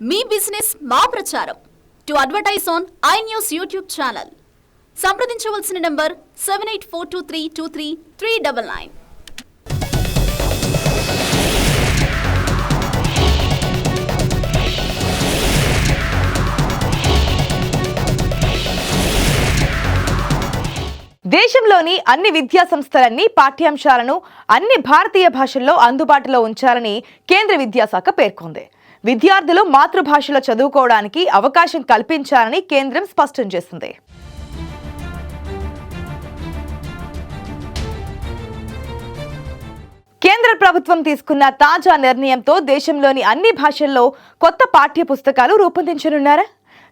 మీ business మా ప్రచారం. To advertise on I news YouTube channel. సంప్రదించవలసిన number seven eight four two three two three three double nine. దేశంలోని అన్ని విద్యా సంస్థలన్నీ పాఠ్యాంశాలను అన్ని భారతీయ భాషల్లో అందుబాటులో ఉంచాలని కేంద్ర విద్యాశాఖ పేర్కొంది. విద్యార్థులు మాతృభాషలో చదువుకోవడానికి అవకాశం కల్పించాలని కేంద్రం స్పష్టం చేసింది. కేంద్ర ప్రభుత్వం తీసుకున్న తాజా నిర్ణయంతో దేశంలోని అన్ని భాషల్లో కొత్త పాఠ్య పుస్తకాలు రూపొందించనున్నారా?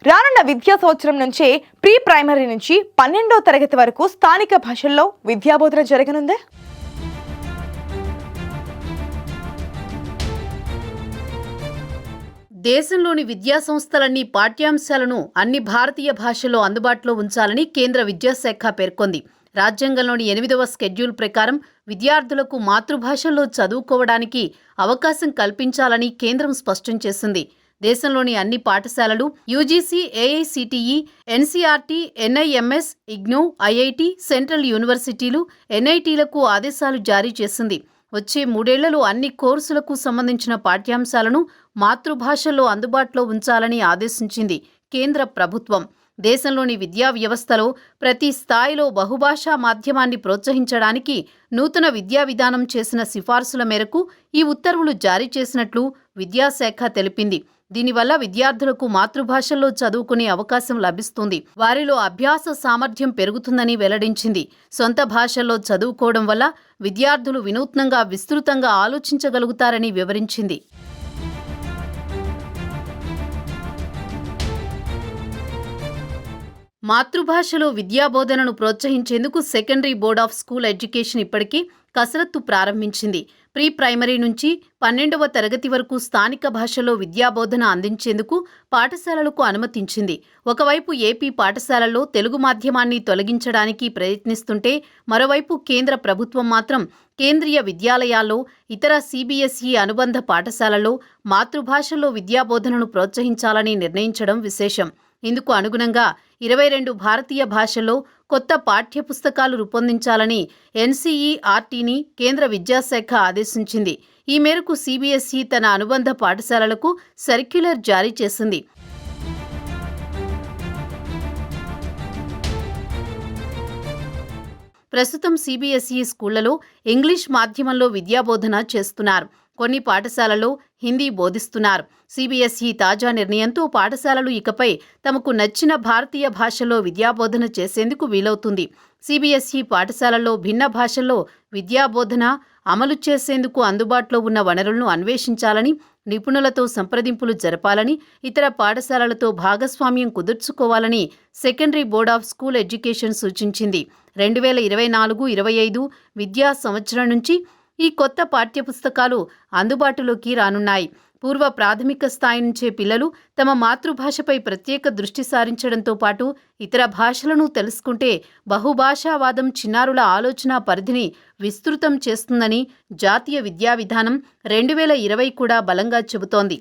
రానున్న విద్యా సంవత్సరం నుంచే ప్రీ ప్రైమరీ నుంచి పన్నెండో తరగతి వరకు స్థానిక భాషల్లో విద్యాబోధన జరగనుందా? దేశంలోని విద్యా సంస్థలన్నీ పాఠ్యాంశాలను అన్ని భారతీయ భాషల్లో అందుబాటులో ఉంచాలని కేంద్ర విద్యాశాఖ పేర్కొంది. రాజ్యాంగంలోని ఎనిమిదవ స్కెడ్యూల్ ప్రకారం విద్యార్థులకు మాతృభాషల్లో చదువుకోవడానికి అవకాశం కల్పించాలని కేంద్రం స్పష్టం చేసింది. దేశంలోని అన్ని పాఠశాలలు UGC AICTE NCERT NIMS IGNOU IIT central యూనివర్సిటీలు ఎన్ఐటీలకు ఆదేశాలు జారీ చేసింది. వచ్చే మూడేళ్ళలో అన్ని కోర్సులకు సంబంధించిన పాఠ్యాంశాలను మాతృభాషల్లో అందుబాటులో ఉంచాలని ఆదేశించింది కేంద్ర ప్రభుత్వం. దేశంలోని విద్యా వ్యవస్థలో ప్రతి స్థాయిలో బహుభాషా మాధ్యమాన్ని ప్రోత్సహించడానికి నూతన విద్యా విధానం చేసిన సిఫార్సుల మేరకు ఈ ఉత్తర్వులు జారీ చేసినట్లు విద్యాశాఖ తెలిపింది. దీనివల్ల విద్యార్థులకు మాతృభాషల్లో చదువుకునే అవకాశం లభిస్తుంది. వారిలో అభ్యాస సామర్థ్యం పెరుగుతుందని వెల్లడించింది. సొంత భాషల్లో చదువుకోవడం వల్ల విద్యార్థులు వినూత్నంగా విస్తృతంగా ఆలోచించగలుగుతారని వివరించింది. మాతృభాషలో విద్యాబోధనను ప్రోత్సహించేందుకు secondary board of school education ఇప్పటికీ కసరత్తు ప్రారంభించింది. ప్రీ ప్రైమరీ నుంచి పన్నెండవ తరగతి వరకు స్థానిక భాషలో విద్యాబోధన అందించేందుకు పాఠశాలలకు అనుమతించింది. ఒకవైపు ఏపీ పాఠశాలల్లో తెలుగు మాధ్యమాన్ని తొలగించడానికి ప్రయత్నిస్తుంటే మరోవైపు కేంద్ర ప్రభుత్వం మాత్రం కేంద్రీయ విద్యాలయాల్లో ఇతర సిబిఎస్ఈ అనుబంధ పాఠశాలల్లో మాతృభాషలో విద్యాబోధనను ప్రోత్సహించాలని నిర్ణయించడం విశేషం. ఇందుకు అనుగుణంగా ఇరవై రెండు భారతీయ భాషల్లో కొత్త పాఠ్యపుస్తకాలు రూపొందించాలని ఎన్సీఈఆర్టీని కేంద్ర విద్యాశాఖ ఆదేశించింది. ఈ మేరకు సిబిఎస్ఈ తన అనుబంధ పాఠశాలలకు సర్క్యులర్ జారీ చేసింది. ప్రస్తుతం సిబిఎస్ఈ స్కూళ్ళలో ఇంగ్లీష్ మాధ్యమంలో విద్యాబోధన చేస్తున్నారు. కొన్ని పాఠశాలలో హిందీ బోధిస్తున్నారు. సిబిఎస్ఈ తాజా నిర్ణయంతో పాఠశాలలు ఇకపై తమకు నచ్చిన భారతీయ భాషలో విద్యాబోధన చేసేందుకు వీలవుతుంది. సిబిఎస్ఈ పాఠశాలలో భిన్న భాషల్లో విద్యాబోధన అమలు చేసేందుకు అందుబాటులో ఉన్న వనరులను అన్వేషించాలని నిపుణులతో సంప్రదింపులు జరపాలని ఇతర పాఠశాలలతో భాగస్వామ్యం కుదుర్చుకోవాలని secondary board of school education సూచించింది. రెండు వేల ఇరవై నాలుగు ఇరవై ఐదు విద్యా సంవత్సరం నుంచి ఈ కొత్త పాఠ్యపుస్తకాలు అందుబాటులోకి రానున్నాయి. పూర్వ ప్రాథమిక స్థాయి నుంచే పిల్లలు తమ మాతృభాషపై ప్రత్యేక దృష్టి సారించడంతో పాటు ఇతర భాషలను తెలుసుకుంటే బహుభాషావాదం చిన్నారుల ఆలోచన పరిధిని విస్తృతం చేస్తుందని జాతీయ విద్యా విధానం రెండు వేల ఇరవై కూడా బలంగా చెబుతోంది.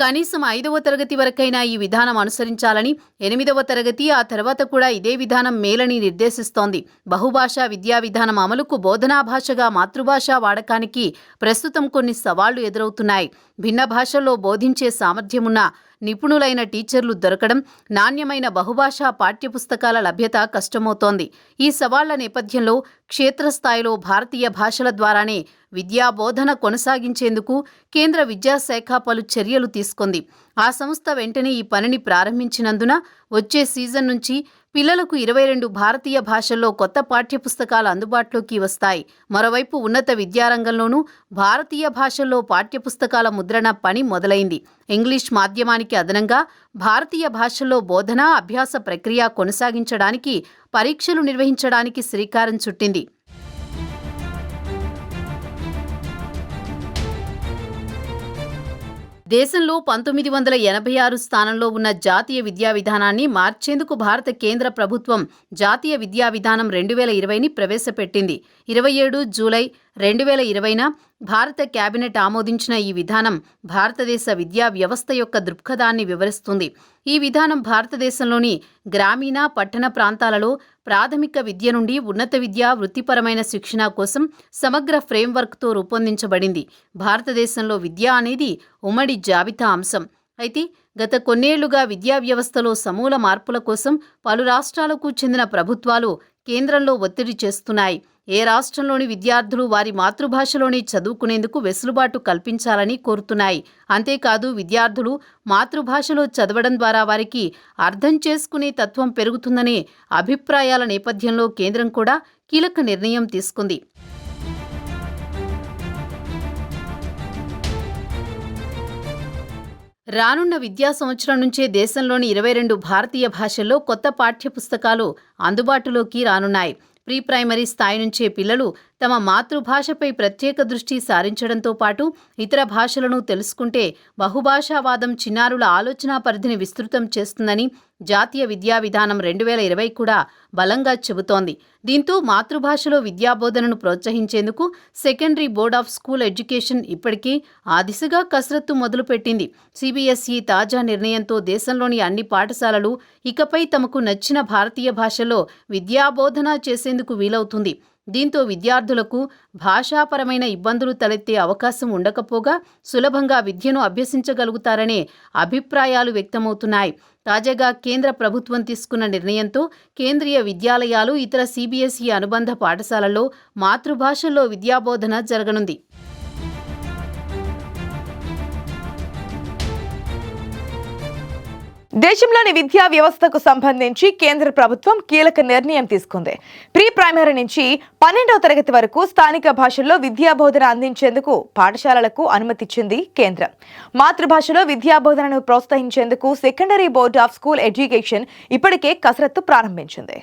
కనీసం ఐదవ తరగతి వరకైనా ఈ విధానం అనుసరించాలని ఎనిమిదవ తరగతి ఆ తర్వాత కూడా ఇదే విధానం మేలని నిర్దేశిస్తోంది. బహుభాషా విద్యా విధానం అమలుకు బోధనా భాషగా మాతృభాష వాడకానికి ప్రస్తుతం కొన్ని సవాళ్ళు ఎదురవుతున్నాయి. భిన్న భాషల్లో బోధించే సామర్థ్యమున్న నిపుణులైన టీచర్లు దొరకడం నాణ్యమైన బహుభాషా పాఠ్యపుస్తకాల లభ్యత కష్టమవుతోంది. ఈ సవాళ్ళ నేపథ్యంలో క్షేత్రస్థాయిలో భారతీయ భాషల ద్వారానే విద్యాబోధన కొనసాగించేందుకు కేంద్ర విద్యాశాఖ పలు చర్యలు తీసుకుంది. ఆ సంస్థ వెంటనే ఈ పనిని ప్రారంభించినందున వచ్చే సీజన్ నుంచి పిల్లలకు ఇరవై రెండు భారతీయ భాషల్లో కొత్త పాఠ్యపుస్తకాలు అందుబాటులోకి వస్తాయి. మరోవైపు ఉన్నత విద్యారంగంలోనూ భారతీయ భాషల్లో పాఠ్యపుస్తకాల ముద్రణ పని మొదలైంది. ఇంగ్లీష్ మాధ్యమానికి అదనంగా భారతీయ భాషల్లో బోధన అభ్యాస ప్రక్రియ కొనసాగించడానికి పరీక్షలు నిర్వహించడానికి శ్రీకారం చుట్టింది. దేశంలో పంతొమ్మిది వందల ఎనభై ఆరు స్థానంలో ఉన్న జాతీయ విద్యా విధానాన్ని మార్చేందుకు భారత కేంద్ర ప్రభుత్వం జాతీయ విద్యా విధానం రెండు వేల ఇరవైని ప్రవేశపెట్టింది. ఇరవై ఏడు జూలై రెండు వేల ఇరవైన భారత కేబినెట్ ఆమోదించిన ఈ విధానం భారతదేశ విద్యా వ్యవస్థ యొక్క దృక్పథాన్ని వివరిస్తుంది. ఈ విధానం భారతదేశంలోని గ్రామీణ పట్టణ ప్రాంతాలలో ప్రాథమిక విద్య నుండి ఉన్నత విద్య వృత్తిపరమైన శిక్షణ కోసం సమగ్ర ఫ్రేమ్వర్క్తో రూపొందించబడింది. భారతదేశంలో విద్య అనేది ఉమ్మడి జాబితా అంశం. అయితే గత కొన్నేళ్ళుగా విద్యా వ్యవస్థలో సమూల మార్పుల కోసం పలు రాష్ట్రాలకు చెందిన ప్రభుత్వాలు కేంద్రంలో ఒత్తిడి చేస్తున్నాయి. ఏ రాష్ట్రంలోని విద్యార్థులు వారి మాతృభాషలోనే చదువుకునేందుకు వెసులుబాటు కల్పించాలని కోరుతున్నాయి. అంతేకాదు విద్యార్థులు మాతృభాషలో చదవడం ద్వారా వారికి అర్థం చేసుకునే తత్వం పెరుగుతుందనే అభిప్రాయాల నేపథ్యంలో కేంద్రం కూడా కీలక నిర్ణయం తీసుకుంది. రానున్న విద్యా సంవత్సరం నుంచే దేశంలోని ఇరవై రెండు భారతీయ భాషల్లో కొత్త పాఠ్యపుస్తకాలు అందుబాటులోకి రానున్నాయి. ప్రీ ప్రైమరీ స్థాయి నుంచే పిల్లలు తమ మాతృభాషపై ప్రత్యేక దృష్టి సారించడంతో పాటు ఇతర భాషలను తెలుసుకుంటే బహుభాషావాదం చిన్నారుల ఆలోచనా పరిధిని విస్తృతం చేస్తుందని జాతీయ విద్యా విధానం రెండు వేల ఇరవై కూడా బలంగా చెబుతోంది. దీంతో మాతృభాషలో విద్యాబోధనను ప్రోత్సహించేందుకు secondary board of school education ఇప్పటికీ ఆ దిశగా కసరత్తు మొదలుపెట్టింది. సిబిఎస్ఈ తాజా నిర్ణయంతో దేశంలోని అన్ని పాఠశాలలు ఇకపై తమకు నచ్చిన భారతీయ భాషలో విద్యాబోధన చేసేందుకు వీలవుతుంది. దీంతో విద్యార్థులకు భాషాపరమైన ఇబ్బందులు తలెత్తే అవకాశం ఉండకపోగా సులభంగా విద్యను అభ్యసించగలుగుతారనే అభిప్రాయాలు వ్యక్తమవుతున్నాయి. తాజాగా కేంద్ర ప్రభుత్వం తీసుకున్న నిర్ణయంతో కేంద్రీయ విద్యాలయాలు ఇతర సిబిఎస్ఈ అనుబంధ పాఠశాలల్లో మాతృభాషల్లో విద్యాబోధన జరగనుంది. దేశంలోని విద్యా వ్యవస్థకు సంబంధించి కేంద్ర ప్రభుత్వం కీలక నిర్ణయం తీసుకుంది. ప్రీ ప్రైమరీ నుంచి పన్నెండవ తరగతి వరకు స్థానిక భాషల్లో విద్యా బోధన అందించేందుకు పాఠశాలలకు అనుమతిచ్చింది కేంద్రం. మాతృభాషలో విద్యా బోధనను ప్రోత్సహించేందుకు secondary board of school education ఇప్పటికే కసరత్తు ప్రారంభించింది.